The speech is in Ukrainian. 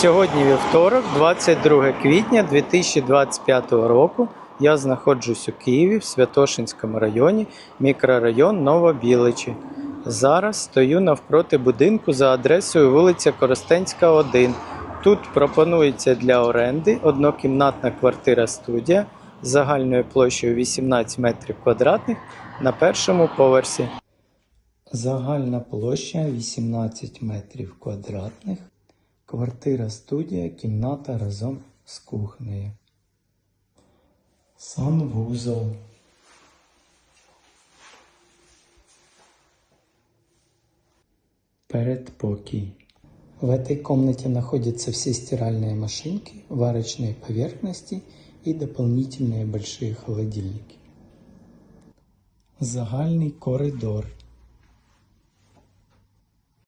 Сьогодні вівторок, 22 квітня 2025 року. Я знаходжусь у Києві в Святошинському районі, мікрорайон Новобіличі. Зараз стою навпроти будинку за адресою вулиця Коростенська, 1. Тут пропонується для оренди однокімнатна квартира студія загальною площею 18 метрів квадратних на першому поверсі. Загальна площа 18 метрів квадратних. Квартира студія, кімната разом з кухнею. Санвузол. Предпокій. В этой комнате находятся все стиральные машинки, варочные поверхности и дополнительные большие холодильники. Загальний коридор.